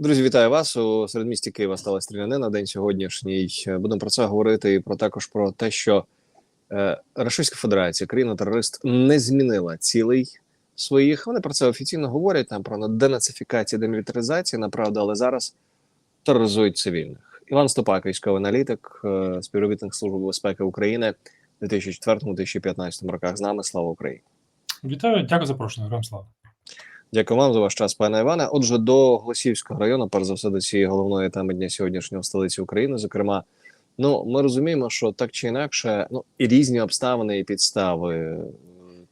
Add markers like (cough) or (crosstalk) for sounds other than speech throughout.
Друзі, вітаю вас у середмісті Києва. Стала стрілянина. День сьогоднішній. Будемо про це говорити і про також про те, що е, Російська Федерація, країна-терорист, не змінила цілей своїх. Вони про це офіційно говорять там про денацифікацію, демілітаризацію, направда, але зараз тероризують цивільних. Іван Стопак, військовий аналітик, е, співробітник Служби безпеки України у 2004-2015 роках. З нами слава Україні. Вітаю, дякую за запрошення, Героям слава. Дякую вам за ваш час, пане Іване. Отже, до Голосівського району, перш за все, до цієї головної теми дня сьогоднішнього столиці України. Зокрема, ну ми розуміємо, що так чи інакше, ну і різні обставини і підстави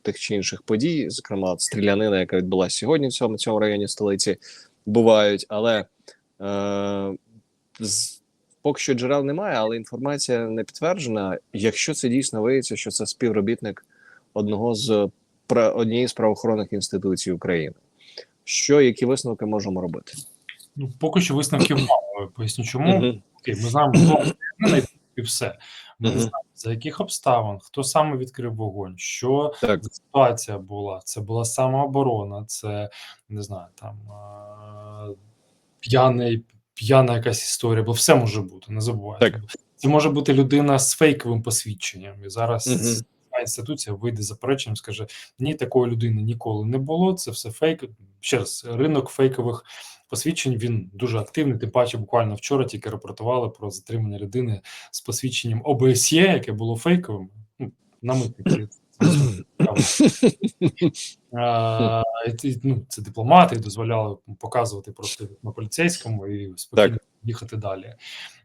тих чи інших подій, зокрема стрілянина, яка відбулася сьогодні в цьому цьому районі столиці, бувають. Але е, з, поки що джерел немає, але інформація не підтверджена. Якщо це дійсно виявиться, що це співробітник одного з однієї з правоохоронних інституцій України. Що які висновки можемо робити? Ну, поки що висновків (clears throat) мало. Поясню, чому. Окей, ми знаємо, хто (clears throat) і все. Ми не знаємо, за яких обставин, хто саме відкрив вогонь, що Так. ситуація була. Це була самооборона, це не знаю, там п'яний, п'яна якась історія, бо все може бути, не забувайте. Так. Це може бути людина з фейковим посвідченням. І зараз Мгм. Інституція вийде запереченням, скаже: ні, такої людини ніколи не було. Це все фейк. Ще раз, ринок фейкових посвідчень він дуже активний. Тим паче, буквально вчора тільки репортували про затримання людини з посвідченням ОБСЄ, яке було фейковим. Ну, на митниці. А, ну, це дипломати дозволяли показувати просто на поліцейському і спокійно їхати далі.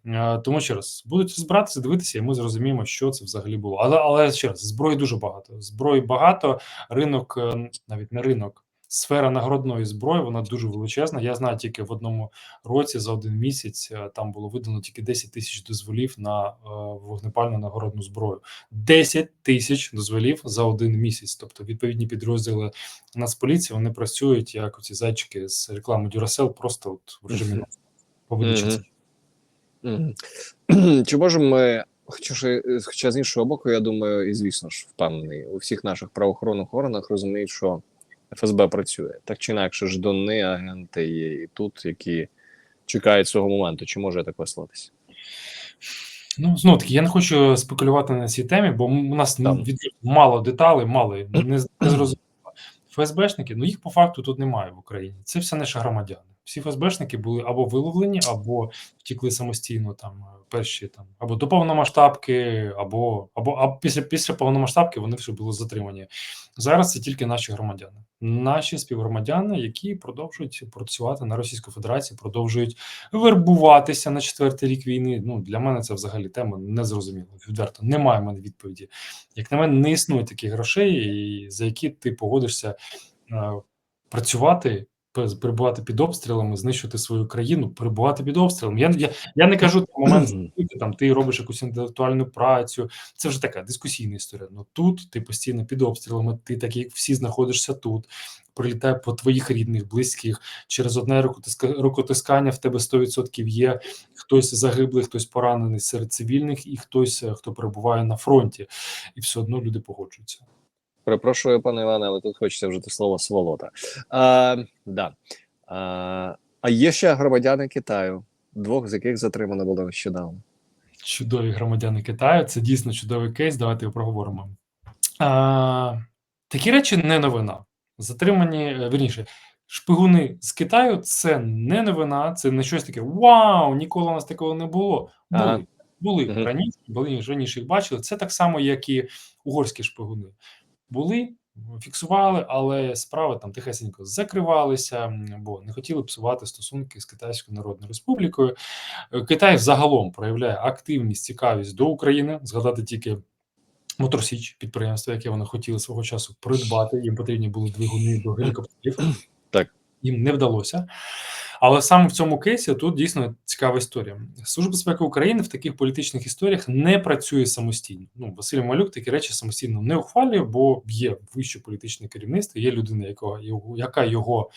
А, тому ще раз будуть розбиратися, дивитися, і ми зрозуміємо, що це взагалі було. Але але ще раз зброї дуже багато. Зброї багато. Ринок, е, навіть не ринок, сфера нагородної зброї, вона дуже величезна. Я знаю, тільки в одному році за один місяць е, там було видано тільки 10 тисяч дозволів на е, вогнепальну нагородну зброю. 10 тисяч дозволів за один місяць. Тобто відповідні підрозділи Нацполіції вони працюють як ці зайчики з реклами Duracell, просто от в режимі по видачі. Мгм. Мгм. Чи можемо ми, хоча, хоча з іншого боку, я думаю, і звісно ж, впевнений, у всіх наших правоохоронних органах розуміють, що ФСБ працює. Так чи інакше, ждуни, агенти є і тут, які чекають цього моменту. Чи може так вислатися? Ну, знов таки, я не хочу спекулювати на цій темі, бо у нас Там. мало деталей, мало не, не зрозуміло. ФСБшники, ну їх по факту тут немає в Україні. Це все наші громадяни. Всі ФСБшники були або виловлені, або втікли самостійно там е, перші там або до повномасштабки, або або а після після повномасштабки вони вже були затримані. Зараз це тільки наші громадяни, наші співгромадяни, які продовжують працювати на Російську Федерацію, продовжують вербуватися на четвертий рік війни. Ну для мене це взагалі тема незрозуміла. Відверто немає в мене відповіді. Як на мене, не існує таких грошей, за які ти погодишся е, працювати. Пе- Перебувати під обстрілами, знищувати свою країну, перебувати під обстрілом. Я я, я не кажу про момент там ти робиш якусь інтелектуальну працю. Це вже така дискусійна історія. Ну тут ти постійно під обстрілами, ти так як всі знаходишся тут. Прилітає по твоїх рідних, близьких через одне рукотиска- рукотискання в тебе 100% є хтось загиблий, хтось поранений серед цивільних, і хтось, е, хто перебуває на фронті, і все одно люди погоджуються. Перепрошую, пане Іване, але тут хочеться вжити слово сволота. А, да. а, а є ще громадяни Китаю, двох з яких затримано було нещодавно. Чудові громадяни Китаю. Це дійсно чудовий кейс. Давайте його проговоримо. А, такі речі не новина. Затримані е, вірніше. Шпигуни з Китаю це не новина, це не щось таке. Вау! Ніколи у нас такого не було. Були, Ага. були раніше, були раніше їх бачили. Це так само, як і угорські шпигуни. Були, фіксували, але справи там тихесенько закривалися, бо не хотіли псувати стосунки з Китайською Народною Республікою. Е, Китай загалом проявляє активність, цікавість до України. Згадати тільки Моторсіч, підприємство, яке вони хотіли свого часу придбати. Їм потрібні були двигуни до (clears throat) гелікоптерів. Так. Їм не вдалося. Але саме в цьому кейсі тут дійсно цікава історія. Служба безпеки України в таких політичних історіях не працює самостійно. Ну Василь Малюк такі речі самостійно не ухвалює, бо є вище політичне керівництво, є людина, якого його- яка його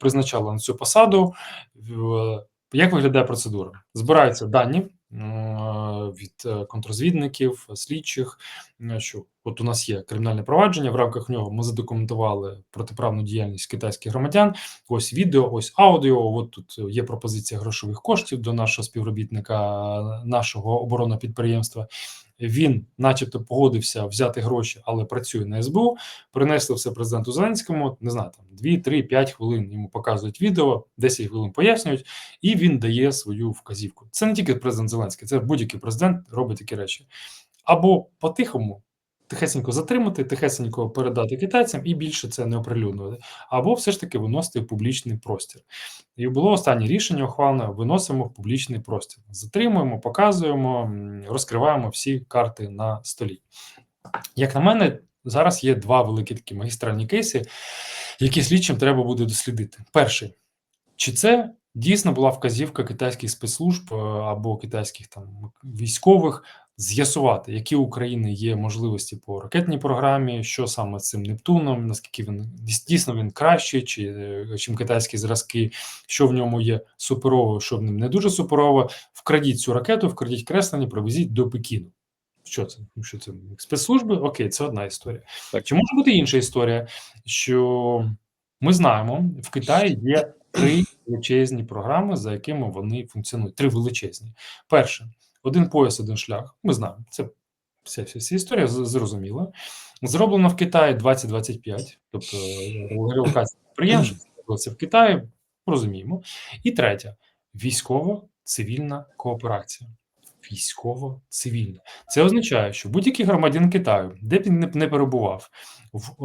призначала на цю посаду. Як виглядає процедура? Збираються дані від е, контрозвідників, слідчих. е, Що от у нас є кримінальне провадження. В рамках нього ми задокументували протиправну діяльність китайських громадян. Ось відео, ось аудіо. От тут є пропозиція грошових коштів до нашого співробітника нашого оборонного підприємства. Він, начебто, погодився взяти гроші, але працює на СБУ. Принесли все президенту Зеленському. Не знаю, там 2, 3, 5 хвилин йому показують відео, 10 хвилин пояснюють, і він дає свою вказівку. Це не тільки президент Зеленський, це будь-який президент робить такі речі. Або по-тихому, тихесенько затримати, тихесенько передати китайцям і більше це не оприлюднювати, або все ж таки виносити в публічний простір. І було останнє рішення ухвалене: виносимо в публічний простір. Затримуємо, показуємо, розкриваємо всі карти на столі. Як на мене, зараз є два великі такі магістральні кейси, які слідчим треба буде дослідити. Перший чи це дійсно була вказівка китайських спецслужб е, або китайських там військових з'ясувати, які у України є можливості по ракетній програмі, що саме з цим Нептуном, наскільки він дійсно він кращий, чи е, чим китайські зразки, що в ньому є суперово, що в ньому не дуже суперово. Вкрадіть цю ракету, вкрадіть креслення, привезіть до Пекіну. Що це? Ну, Що це спецслужби? Окей, це одна історія. Так. Чи може бути інша історія, що ми знаємо, в Китаї є три величезні програми, за якими вони функціонують. Три величезні. Перше, один пояс, один шлях. Ми знаємо, це вся, вся, вся історія зрозуміла. Зроблено в Китаї 2025, тобто е, підприємств це в Китаї, розуміємо. І третє військово-цивільна кооперація. Військово-цивільна. Це означає, що будь-який громадян Китаю, де б він не, перебував, в е,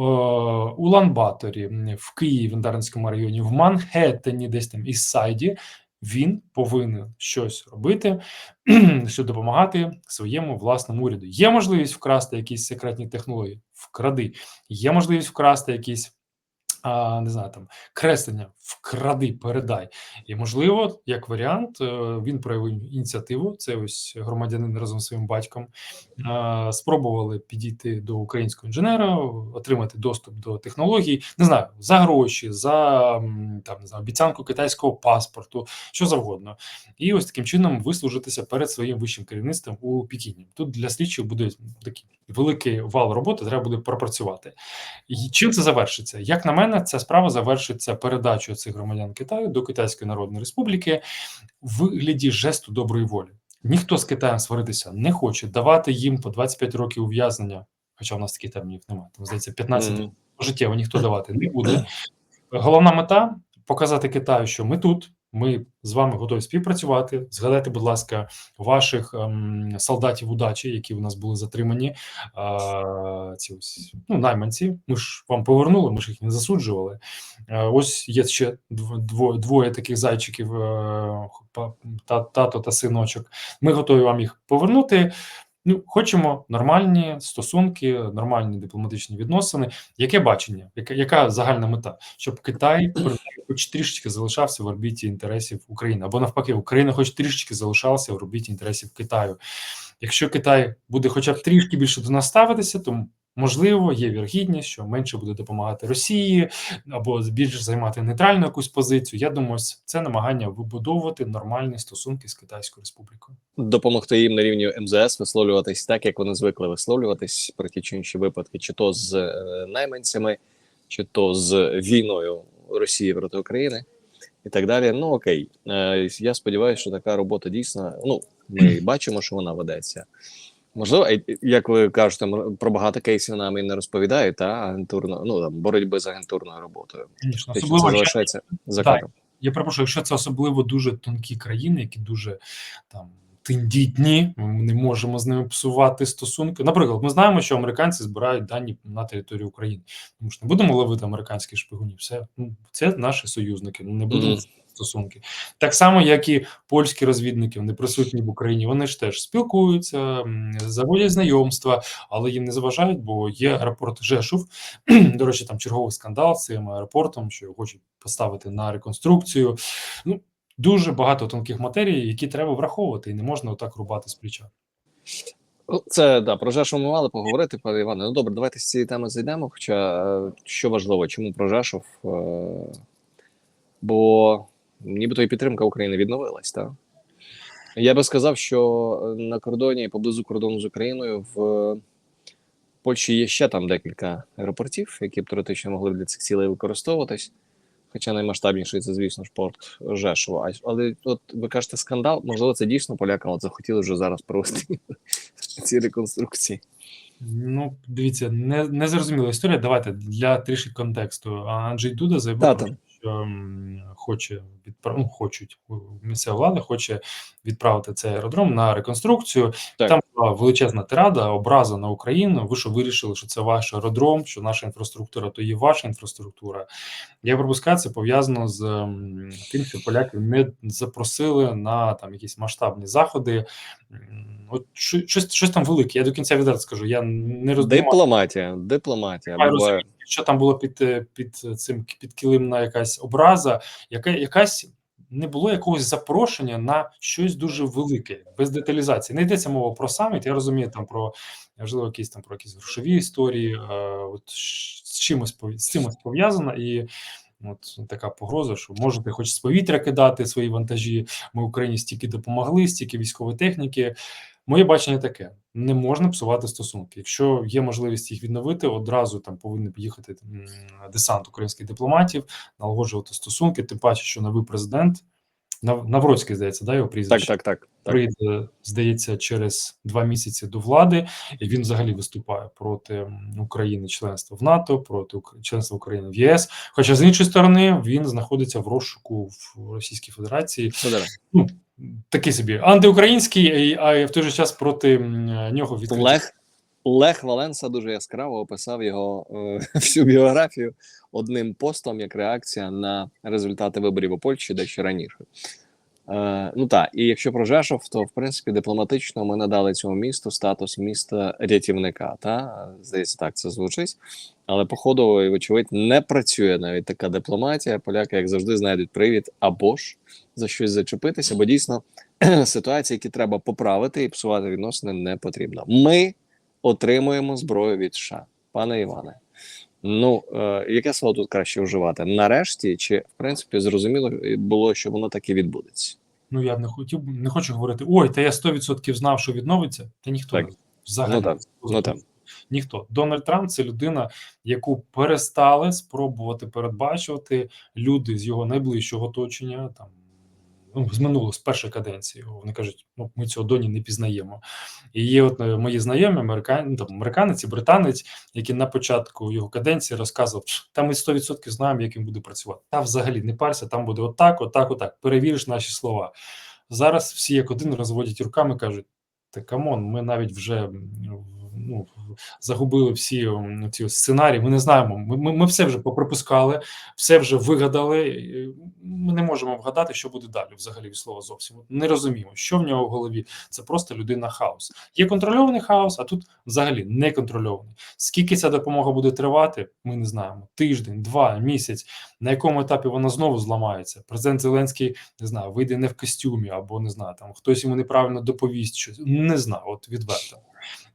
Улан-Баторі, в Києві, в Дарницькому районі, в Манхеттені, десь там Іссайді, він повинен щось робити, (clears throat) щоб допомагати своєму власному уряду. Є можливість вкрасти якісь секретні технології, вкради. Є можливість вкрасти якісь. А, не знаю, там креслення, вкради, передай. І можливо, як варіант, е, він проявив ініціативу. Це ось громадянин разом зі своїм батьком. е, Спробували підійти до українського інженера, отримати доступ до технологій, не знаю, за гроші, за там не знаю, обіцянку китайського паспорту, що завгодно. І ось таким чином вислужитися перед своїм вищим керівництвом у Пекіні. Тут для слідчих буде такий великий вал роботи, треба буде пропрацювати. І чим це завершиться? Як на мене, ця справа завершиться передачею цих громадян Китаю до Китайської Народної Республіки в вигляді жесту доброї волі. Ніхто з Китаєм сваритися не хоче давати їм по 25 років ув'язнення, хоча у нас таких термінів немає. Там здається, 15 Мгм. років життєво ніхто давати не буде. Головна мета показати Китаю, що ми тут. Ми з вами готові співпрацювати. Згадайте, будь ласка, ваших ем, солдатів удачі, які у нас були затримані. А, ці ось ну, найманці. Ми ж вам повернули, ми ж їх не засуджували. Е, ось є ще дв- дво- двоє таких зайчиків: е, та, тато та синочок. Ми готові вам їх повернути. Ну, хочемо нормальні стосунки, нормальні дипломатичні відносини. Яке бачення? Яка, яка загальна мета? Щоб Китай (clears throat) хоч трішечки залишався в орбіті інтересів України, або навпаки, Україна хоч трішечки залишалася в орбіті інтересів Китаю. Якщо Китай буде хоча б трішки більше до нас ставитися, то можливо є вірогідність, що менше буде допомагати Росії або більше займати нейтральну якусь позицію. Я думаю, це намагання вибудовувати нормальні стосунки з Китайською Республікою. допомогти їм на рівні МЗС висловлюватись так, як вони звикли висловлюватись про ті чи інші випадки, чи то з е, найманцями, чи то з війною Росії проти України, і так далі. Ну окей, е, я сподіваюся, що така робота дійсно. Ну ми (clears throat) бачимо, що вона ведеться. Можливо, як ви кажете, про багато кейсів нам і не розповідають, та агентурно, ну там боротьби з агентурною роботою. Звісно, Те, особливо це залишається за Так. я перепрошую, якщо це особливо дуже тонкі країни, які дуже там тендітні, ми не можемо з ними псувати стосунки. Наприклад, ми знаємо, що американці збирають дані на територію України. Тому що не будемо ловити американських шпигунів. Все ну, це наші союзники. Ну не будемо Мгм. Стосунки. Так само, як і польські розвідники, вони присутні в Україні. Вони ж теж спілкуються, заводять знайомства, але їм не заважають, бо є аеропорт Жешув. (clears throat) До речі, там черговий скандал з цим аеропортом, що його хочуть поставити на реконструкцію. Ну дуже багато тонких матерій, які треба враховувати, і не можна отак рубати з плеча. Ну, Це да, про Жешов ми мали поговорити, пане Іване. Ну добре, давайте з цієї теми зайдемо. Хоча е, що важливо, чому про Жешов? Е, Бо нібито і підтримка України відновилась, так? Я би сказав, що на кордоні поблизу кордону з Україною в Польщі є ще там декілька аеропортів, які б теоретично могли б для цих цілей використовуватись. Хоча наймасштабніший це, звісно ж, порт Жешова. Але от ви кажете, скандал, можливо, це дійсно полякам от захотіли вже зараз провести (laughs) ці реконструкції. Ну, дивіться, не, не зрозуміла історія. Давайте для трішки контексту. Анджей Дуда заявив, Що хоче відправ... ну, хочуть місцева влада хоче відправити цей аеродром на реконструкцію. Так. Там була величезна тирада, образа на Україну. Ви що вирішили, що це ваш аеродром, що наша інфраструктура то є ваша інфраструктура. Я припускаю, це пов'язано з тим, що поляків не запросили на там якісь масштабні заходи. От що- щось, щось там велике. Я до кінця відверто скажу. Я не розумію, Дипломатія, дипломатія. Буває. Що там було під, е, під цим підкилимна якась образа, яка якась не було якогось запрошення на щось дуже велике, без деталізації. Не йдеться мова про саміт. Я розумію там про можливо, якісь там про якісь грошові історії. Е, от з чимось з цимось пов'язано і. От така погроза, що можете хоч з повітря кидати свої вантажі. Ми Україні стільки допомогли, стільки військової техніки. Моє бачення таке: не можна псувати стосунки. Якщо є можливість їх відновити, одразу там повинен поїхати десант українських дипломатів, налагоджувати стосунки. Тим паче, що новий президент Нав- Навроцький, здається, да, його прізвище так, так. так. прийде, здається, через два місяці до влади, і він взагалі виступає проти України членства в НАТО, проти членства України в ЄС. Хоча з іншої сторони він знаходиться в розшуку в Російській Федерації. Федоре. Такий собі антиукраїнський, а в той же час проти нього відкриті Лех, Лех Валенса дуже яскраво описав його е, (laughs) всю біографію одним постом як реакція на результати виборів у Польщі дещо раніше. Е, ну так, і якщо про Жешов, то в принципі дипломатично ми надали цьому місту статус міста рятівника. Та здається, так це звучить. Але походу, і, вочевидь, не працює навіть така дипломатія. Поляки, як завжди, знайдуть привід або ж за щось зачепитися, бо дійсно (clears throat) ситуації, які треба поправити і псувати відносини, не потрібно. Ми отримуємо зброю від США, пане Іване. Ну, е, яке слово тут краще вживати? Нарешті, чи в принципі зрозуміло було, що воно так і відбудеться? Ну я не хотів не хочу говорити. Ой, та я 100% знав, що відновиться. Та ніхто Так. не взагалі Ну так, ну так. Ніхто. Дональд Трамп це людина, яку перестали спробувати передбачувати люди з його найближчого оточення, там ну, з минулого, з першої каденції. Вони кажуть, ну ми цього доні не пізнаємо. І є от е, мої знайомі, американ, там, американець і британець, які на початку його каденції розказував, «Пш, та ми 100% знаємо, як він буде працювати. Та взагалі не парся, там буде отак, отак, отак. Перевіриш наші слова. Зараз всі як один розводять руками, кажуть: та камон, ми навіть вже м, ну, загубили всі ці сценарії. Ми не знаємо. Ми, ми, ми все вже поприпускали, все вже вигадали. Ми не можемо вгадати, що буде далі, взагалі слова зовсім. Не розуміємо, що в нього в голові. Це просто людина хаос. Є контрольований хаос, а тут взагалі не контрольований. Скільки ця допомога буде тривати, ми не знаємо. Тиждень, два, місяць. На якому етапі вона знову зламається? Президент Зеленський не знаю, вийде не в костюмі, або не знаю, там хтось йому неправильно доповість щось. Не знаю, от відверто.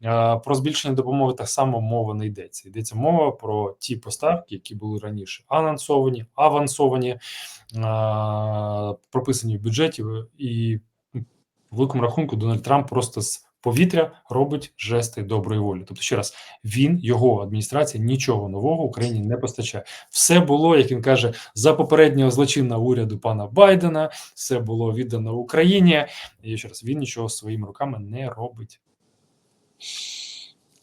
Е, Про збільшення допомоги так само мова не йдеться. Йдеться мова про ті поставки, які були раніше анонсовані, авансовані, е, прописані в бюджеті, і ну, в великому рахунку Дональд Трамп просто з повітря робить жести доброї волі. Тобто, ще раз, він його адміністрація нічого нового Україні не постачає. Все було, як він каже, за попереднього злочинного уряду пана Байдена. Все було віддано Україні. І ще раз він нічого своїми руками не робить.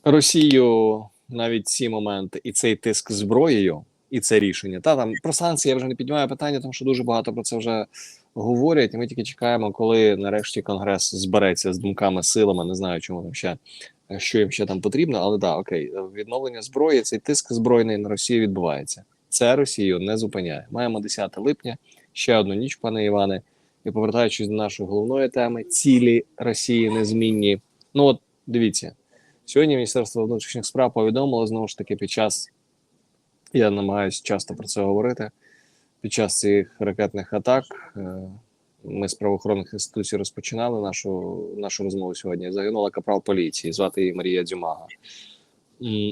Росію навіть ці моменти і цей тиск зброєю, і це рішення. Та там про санкції я вже не піднімаю питання, тому що дуже багато про це вже говорять. І ми тільки чекаємо, коли нарешті конгрес збереться з думками, силами. Не знаю, чому там ще що їм ще там потрібно, але да, окей, відновлення зброї, цей тиск збройний на Росію відбувається. Це Росію не зупиняє. Маємо 10 липня, ще одну ніч, пане Іване. І повертаючись до нашої головної теми, цілі Росії незмінні. Ну от дивіться. Сьогодні Міністерство внутрішніх справ повідомило знову ж таки під час, я намагаюся часто про це говорити. Під час цих ракетних атак е, ми з правоохоронних інституцій розпочинали нашу нашу розмову сьогодні. Загинула капрал поліції, звати її Марія Дзюмага.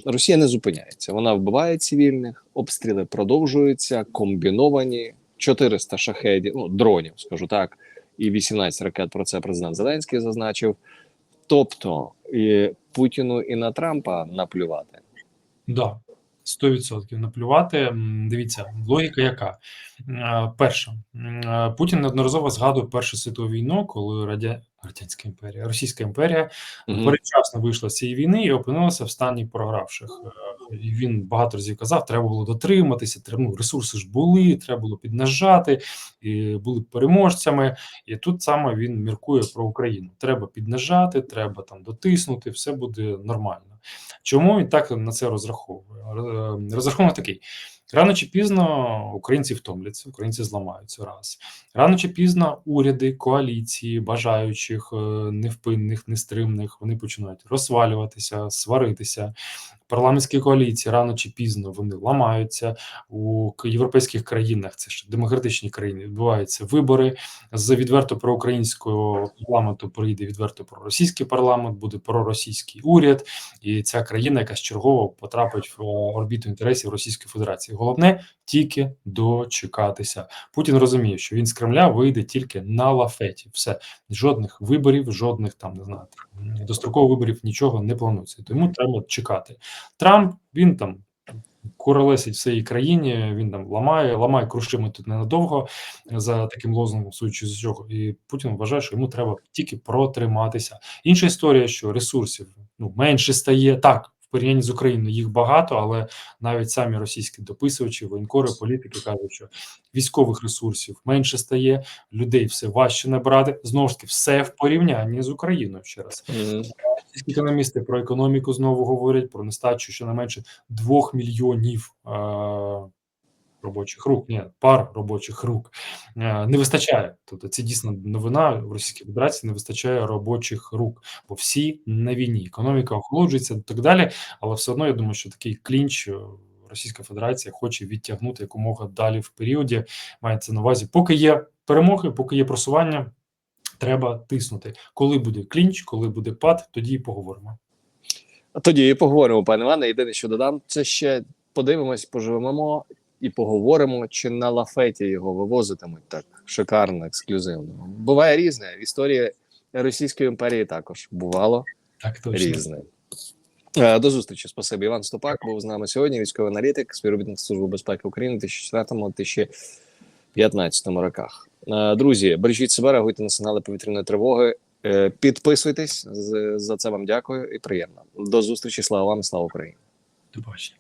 Росія не зупиняється. Вона вбиває цивільних, обстріли продовжуються, комбіновані 400 шахедів, ну дронів, скажу так, і 18 ракет. Про це президент Зеленський зазначив. Тобто і Путіну і на Трампа наплювати. Да, 100% наплювати. Дивіться, логіка яка? Е, Перша, е, Путін неодноразово згадує Першу світову війну, коли Радя... Радянська імперія, Російська імперія Мгм. передчасно вийшла з цієї війни і опинилася в стані програвших. І він багато разів казав, треба було дотриматися, треба, ну, ресурси ж були, треба було піднажати, і були переможцями. І тут саме він міркує про Україну. Треба піднажати, треба там дотиснути, все буде нормально. Чому він так на це розраховує? Е, Розрахунок такий: рано чи пізно українці втомляться, українці зламаються раз. Рано чи пізно уряди, коаліції, бажаючих, е, невпинних, нестримних, вони починають розвалюватися, сваритися. Парламентські коаліції рано чи пізно вони ламаються у європейських країнах. Це ж демократичні країни. Відбуваються вибори з відверто проукраїнського парламенту. Прийде відверто проросійський парламент, буде проросійський уряд, і ця країна якась чергово потрапить в е, орбіту інтересів Російської Федерації. Головне тільки дочекатися. Путін розуміє, що він з Кремля вийде тільки на лафеті. Все жодних виборів, жодних там не знаю там, дострокових виборів, нічого не планується. Тому треба чекати. Трамп він там. Куролесить всій країні, він там ламає, ламає крушими тут ненадовго за таким лозунгом, суючи з чого. І Путін вважає, що йому треба тільки протриматися. Інша історія, що ресурсів ну менше стає так. В порівнянні з Україною їх багато, але навіть самі російські дописувачі, воєнкори, політики кажуть, що військових ресурсів менше стає, людей все важче набрати. Знову ж таки, все в порівнянні з Україною. Ще раз. Російські економісти про економіку знову говорять про нестачу щонайменше 2 мільйонів е, робочих рук, ні, пар робочих рук е, не вистачає. Тобто це дійсно новина в Російській Федерації не вистачає робочих рук, бо всі на війні. Економіка охолоджується і так далі. Але все одно я думаю, що такий клінч. е, Російська Федерація хоче відтягнути якомога далі в періоді. Мається на увазі, поки є перемоги, поки є просування, треба тиснути. Коли буде клінч, коли буде пад, тоді і поговоримо. Тоді і поговоримо, пане Іване. Єдине, що додам, це ще подивимось, поживемо і поговоримо, чи на лафеті його вивозитимуть так шикарно, ексклюзивно. Буває різне. В історії Російської імперії також бувало Так точно. різне. Е, До зустрічі. Спасибі. Іван Стопак був з нами сьогодні. Військовий аналітик, співробітник Служби безпеки України в 2004-2015 роках. Е, Друзі, бережіть себе, реагуйте на сигнали повітряної тривоги. Е, Підписуйтесь за це. Вам дякую і приємно. До зустрічі. Слава вам, слава Україні. До побачення.